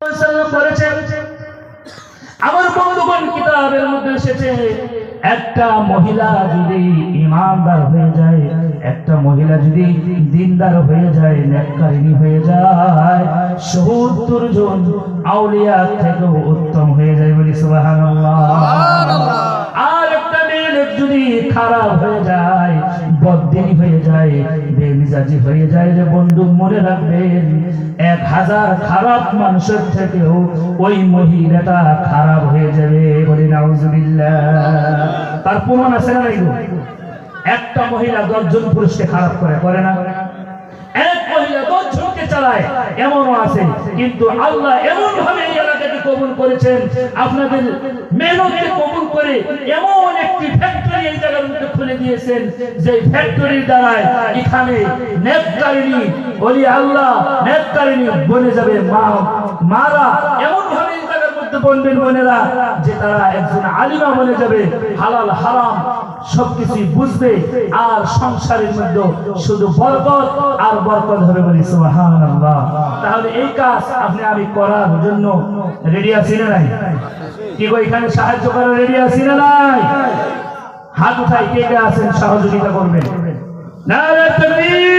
বলেছেন আমার বন্ধুগণ কিতাবের মধ্যে এসেছে একটা মহিলা যদি ইমানদার হয়ে যায় একটা মহিলা যদি দিনদার হয়ে যায় নেককারিনী হয়ে যায় সত্তর জন আউলিয়া থেকেও উত্তম হয়ে যায় বলি সুবহানাল্লাহ। আর একটা মেয়ে যদি খারাপ হয়ে যায় বদিনী হয়ে যায়, বেমিজাজি হয়ে যায় যে বন্ধু, মনে রাখবেন, এক হাজার খারাপ মানুষের থেকেও ওই মহিলাটা খারাপ হয়ে যাবে বলি তার প্রমাণ আছে না একটা মহিলা দশজন পুরুষকে খারাপ করে করে না? এক মহিলা দশজনকে চালায়, এমনও আছে, কিন্তু আল্লাহ এমন ভাবে কবুল করেছেন। আপনাদের মেহনতকে কবুল করে এমন একটি ফ্যাক্টরি এই জায়গার মধ্যে খুলে দিয়েছেন, যে ফ্যাক্টরির দ্বারায় এখানে নেপকারিনী বলি আল্লাহ নেপকারিনী বনে যাবে মা, মারা। এমন ভাবে এই বনবেন বোনেরা, যে তারা একজন আলিমা বনে যাবে, হালাল হারাম। সবকিছু বুঝবে আর সংসারের মধ্যে শুধু বরকত আর বরকত হবে বলি সুবহানাল্লাহ। তাহলে এই কাজ আপনি আমি করার জন্য রেডি আছি না নাই? কি গো, এখানে সাহায্য করার রেডি আছি না নাই? হাত উঠাই কে কে আছেন, সহযোগিতা করবেন? নারে তাকবীর!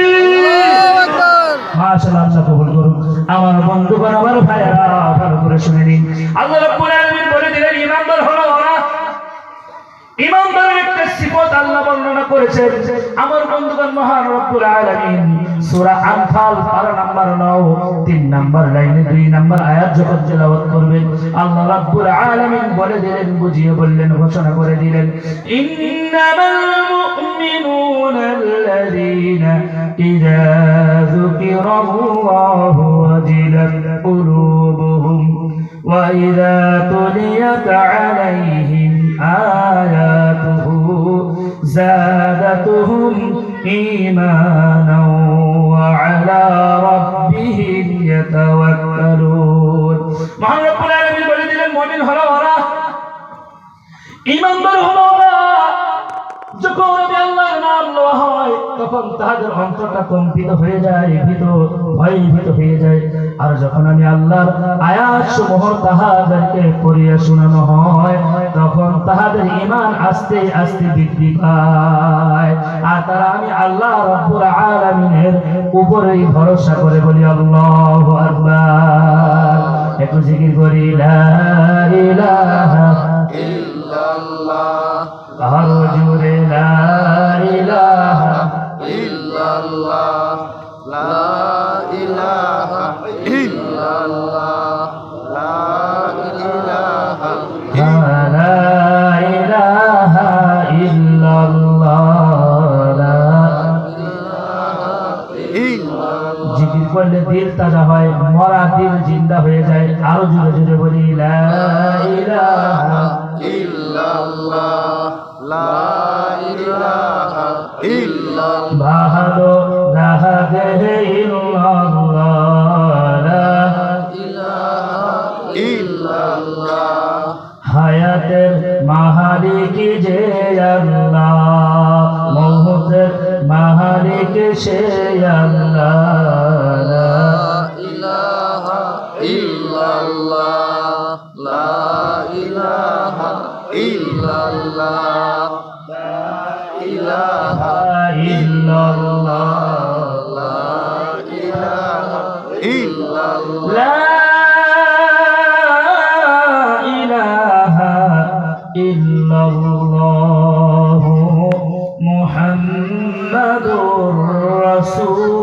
আমার বন্ধুগণ, আমার ভাইয়েরা, ভালো করে শুনে নিন। আল্লাহ রাব্বুল দিলেন, ইমানদার হলো ওরা ইমানদারের একটা সিফত আল্লাহ বর্ণনা করেছেন আমার বন্ধুগণ মহান রব্বুল আলামিন। সূরা আনফাল 9 লাইনে আয়াত যখন তেলাওয়াত করবেন, আল্লাহ রব্বুল আলামিন বলে দিলেন, বুঝিয়ে বললেন, ঘোষণা করে দিলেন, ইন্নামাল মুমিনুনা ইযা যুকিরাল্লাহু ওয়াজিলাত কুলুবুহুম, ওয়া ইযা তুলিয়াত আলাইহিম زادتهم إيمانا وعلى ربهم يتوكلون মহান রব্বুল আলামিন বলে দিলেন মুমিন হলো ওরা ইমানদার হলো তখন তাহাদের অন্তরটা কম্পিত হয়ে যায়, ভীত, ভয়ভীত হয়ে যায়। আর যখন আমি আল্লাহর আয়াত সমূহ তাহাদেরকে পড়িয়া শোনানো হয়, তখন তাহাদের ইমান আস্তে আস্তে বৃদ্ধি পায়। আর তারা আমি আল্লাহ রব্বুল আলামিনের উপরেই ভরসা করে বলি, আল্লাহু আকবার। একটু জিকির করি, লা ইলাহা ইলাহা ইল্লাল্লাহ। লা ইলাহা লা ইলাহা ইল্লাল্লাহ জিকির করলে দিল তাজা হয় মরা দিল জিন্দা হয়ে যায়। আরও জোরে জোরে বলি লা ইলাহা ইল্লাল্লাহ লা ইলাহা ইল্লাল্লাহ। ভালো লাগে ইল্লাল্লাহ হায়াতের মাহালিক যে আল্লাহ মৌতের মাহালিক সে আল্লাহ। ইলাহা ইল্লাল্লাহ, লা ইলাহা ইল্লাল্লাহ, লা ইলাহা ইল্লাল্লাহ। রাসূলুল্লাহ